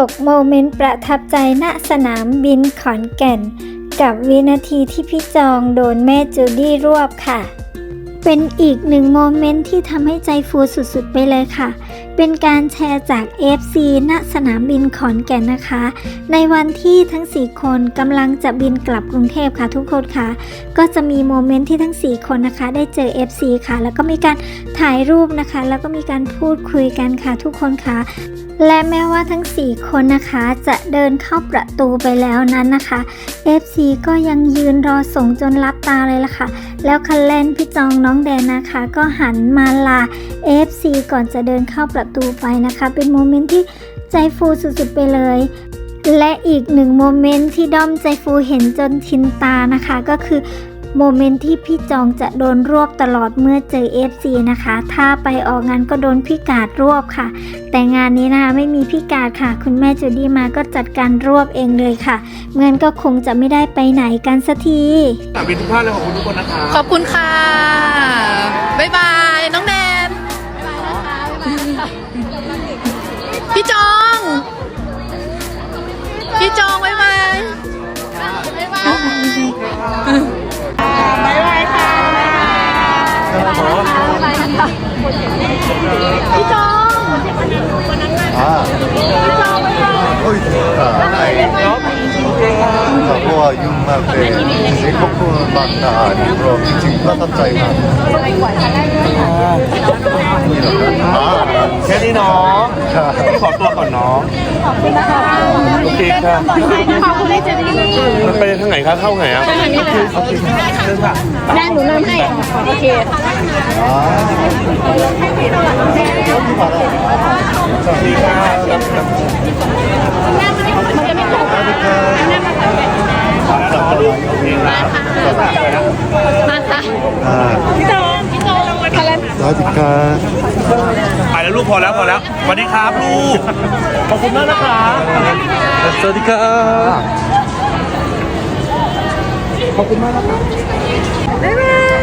ตกโมเมนต์ประทับใจณสนามบินขอนแก่น กับวินาทีที่พี่จองโดนแม่จูดี้รวบค่ะ เป็นอีกหนึ่งโมเมนต์ที่ทำให้ใจฟูสุดๆไปเลยค่ะ เป็นการแชร์จาก FC ณสนามบินขอนแก่นนะคะ ในวันที่ทั้ง 4 คนกำลังจะบินกลับกรุงเทพค่ะทุกคนค่ะ ก็จะมีโมเมนต์ที่ทั้ง 4 คนนะคะ ได้เจอ FC ค่ะ แล้วก็มีการถ่ายรูปนะคะ แล้วก็มีการพูดคุยกันค่ะทุกคนค่ะและแม้ว่าทั้ง 4 คนนะคะจะเดินเข้าประตูไปแล้วนั้นนะคะ FC ก็ยังยืนรอส่งจนรับตาเลยล่ะค่ะ แล้วคันเลนพี่จองน้องแดนนะคะ ก็หันมาลา FC ก่อนจะเดินเข้าประตูไปนะคะ เป็นโมเมนต์ที่ใจฟูสุดๆไปเลย และอีกหนึ่งโมเมนต์ที่ด้อมใจฟูเห็นจนชินตานะคะ ก็คือโมเมนต์ที่พี่จองจะโดนรวบตลอดเมื่อเจอ FC นะคะ ถ้าไปออกงานก็โดนพี่กาดรวบค่ะ แต่งานนี้นะคะไม่มีพี่กาดค่ะ คุณแม่จูดี้มาก็จัดการรวบเองเลยค่ะ เงินก็คงจะไม่ได้ไปไหนกันสักทีสนามบินทุกท่านเลยขอบคุณทุกคนนะคะ ขอบคุณค่ะ บ๊ายบายค่ะพี่จองอ่าโอ้ยอ่าไอ้แต่พวกยุ่งมากเลยสิครอบครัวบางนานี่เราจริงๆประทับใจมาก จริงค่ะขอบคุณที่เจอที่นี่มันไปทางไหนคะเข้าไหนอะแม่หนูเริ่ะมให้โอเคสวัสดีค่ะมันจะไม่ถูกมาค่ะพี่โตพี่โตรางวัลพลันสวัสดีค่ะ แล้วลูกพอแล้วพอแล้วสวัสดีครับลูกขอบคุณมากนะคะสวัสดีค่ะขอบคุณมากนะคะบ๊ายบาย